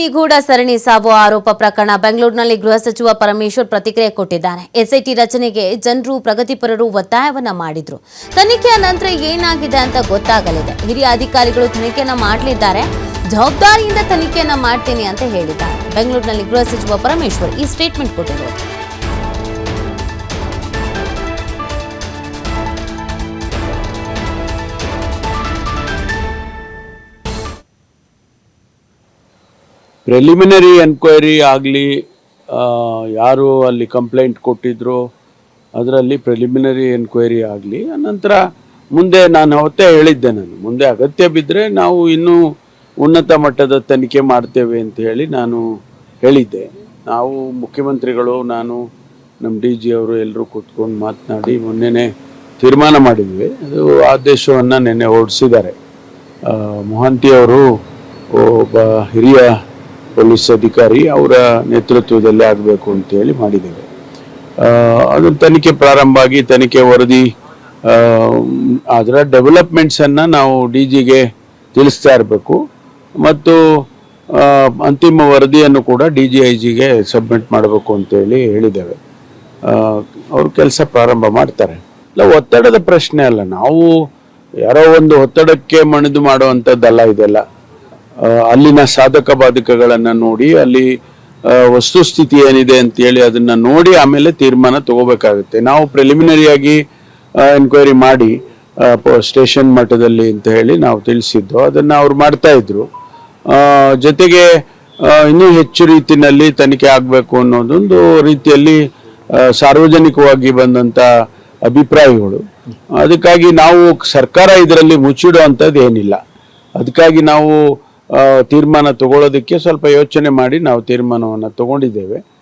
ನಿಗೂಢ ಸರಣಿ ಸಾವು ಆರೋಪ ಪ್ರಕರಣ ಬೆಂಗಳೂರಿನಲ್ಲಿ ಗೃಹ ಸಚಿವ ಪರಮೇಶ್ವರ್ ಪ್ರತಿಕ್ರಿಯೆ ಕೊಟ್ಟಿದ್ದಾರೆ. ಎಸ್ಐಟಿ ರಚನೆಗೆ ಜನರು, ಪ್ರಗತಿಪರರು ಒತ್ತಾಯವನ್ನ ಮಾಡಿದ್ರು. ತನಿಖೆಯ ನಂತರ ಏನಾಗಿದೆ ಅಂತ ಗೊತ್ತಾಗಲಿದೆ. ಹಿರಿಯ ಅಧಿಕಾರಿಗಳು ತನಿಖೆಯನ್ನ ಮಾಡಲಿದ್ದಾರೆ. ಜವಾಬ್ದಾರಿಯಿಂದ ತನಿಖೆಯನ್ನ ಮಾಡ್ತೀನಿ ಅಂತ ಹೇಳಿದ್ದಾರೆ. ಬೆಂಗಳೂರಿನಲ್ಲಿ ಗೃಹ ಸಚಿವ ಪರಮೇಶ್ವರ್ ಈ ಸ್ಟೇಟ್ಮೆಂಟ್ ಕೊಟ್ಟಿದ್ರು ಪ್ರಿಲಿಮಿನರಿ ಎನ್ಕ್ವೈರಿ ಆಗಲಿ ಯಾರು ಅಲ್ಲಿ ಕಂಪ್ಲೇಂಟ್ ಕೊಟ್ಟಿದ್ರು, ಅದರಲ್ಲಿ ಪ್ರಿಲಿಮಿನರಿ ಎನ್ಕ್ವೈರಿ ಆಗಲಿ ನಂತರ ಮುಂದೆ ನಾನು ಅವತ್ತೇ ಹೇಳಿದ್ದೆ ನಾನು. ಮುಂದೆ ಅಗತ್ಯ ಬಿದ್ದರೆ ನಾವು ಇನ್ನೂ ಉನ್ನತ ಮಟ್ಟದ ತನಿಖೆ ಮಾಡ್ತೇವೆ ಅಂತ ಹೇಳಿ ನಾನು ಹೇಳಿದ್ದೆ. ನಾವು ಮುಖ್ಯಮಂತ್ರಿಗಳು, ನಾನು ನಮ್ಮ ಡಿ ಜಿ ಅವರು ಎಲ್ಲರೂ ಕೂತ್ಕೊಂಡು ಮಾತನಾಡಿ ಮೊನ್ನೆನೇ ತೀರ್ಮಾನ ಮಾಡಿದ್ವಿ. ಅದು ಆದೇಶವನ್ನು ನಿನ್ನೆ ಹೊರಡಿಸಿದ್ದಾರೆ. ಮೊಹಂತಿ ಅವರು ಒಬ್ಬ ಹಿರಿಯ ಪೊಲೀಸ್ ಅಧಿಕಾರಿ ಅವರ ನೇತೃತ್ವದಲ್ಲಿ ಆಗಬೇಕು ಅಂತೇಳಿ ಮಾಡಿದ್ದೇವೆ. ಅದು ತನಿಖೆ ಪ್ರಾರಂಭ ಆಗಿ ತನಿಖೆ ವರದಿ ಅದರ ಡೆವಲಪ್ಮೆಂಟ್ಸನ್ನು ನಾವು ಡಿ ಜಿಗೆ ತಿಳಿಸ್ತಾ ಇರಬೇಕು. ಮತ್ತು ಅಂತಿಮ ವರದಿಯನ್ನು ಕೂಡ ಡಿ ಜಿ ಐ ಜಿಗೆ ಸಬ್ಮಿಟ್ ಮಾಡಬೇಕು ಅಂತೇಳಿ ಹೇಳಿದ್ದೇವೆ. ಅವರು ಕೆಲಸ ಪ್ರಾರಂಭ ಮಾಡ್ತಾರೆ. ಇಲ್ಲ, ಒತ್ತಡದ ಪ್ರಶ್ನೆ ಅಲ್ಲ. ನಾವು ಯಾರೋ ಒಂದು ಒತ್ತಡಕ್ಕೆ ಮಣಿದು ಮಾಡುವಂಥದ್ದಲ್ಲ ಇದೆಲ್ಲ. ಅಲ್ಲಿನ ಸಾಧಕ ಬಾಧಕಗಳನ್ನು ನೋಡಿ ಅಲ್ಲಿ ವಸ್ತುಸ್ಥಿತಿ ಏನಿದೆ ಅಂತೇಳಿ ಅದನ್ನ ನೋಡಿ ಆಮೇಲೆ ತೀರ್ಮಾನ ತಗೋಬೇಕಾಗುತ್ತೆ. ನಾವು ಪ್ರಿಲಿಮಿನರಿಯಾಗಿ ಎನ್ಕ್ವೈರಿ ಮಾಡಿ ಸ್ಟೇಷನ್ ಮಟ್ಟದಲ್ಲಿ ಅಂತ ಹೇಳಿ ನಾವು ತಿಳಿಸಿದ್ದು. ಅದನ್ನ ಅವ್ರು ಮಾಡ್ತಾ ಇದ್ರು. ಜೊತೆಗೆ ಇನ್ನೂ ಹೆಚ್ಚು ರೀತಿಯಲ್ಲಿ ತನಿಖೆ ಆಗಬೇಕು ಅನ್ನೋದೊಂದು ರೀತಿಯಲ್ಲಿ ಸಾರ್ವಜನಿಕವಾಗಿ ಬಂದಂತ ಅಭಿಪ್ರಾಯಗಳು. ಅದಕ್ಕಾಗಿ ನಾವು ಸರ್ಕಾರ ಇದರಲ್ಲಿ ಮುಚ್ಚಿಡುವಂಥದ್ದು ಏನಿಲ್ಲ ಅದಕ್ಕಾಗಿ ನಾವು ತೀರ್ಮಾನ ತಗೊಳ್ಳೋದಕ್ಕೆ ಸ್ವಲ್ಪ ಯೋಚನೆ ಮಾಡಿ ನಾವು ತೀರ್ಮಾನವನ್ನು ತಗೊಂಡಿದ್ದೇವೆ.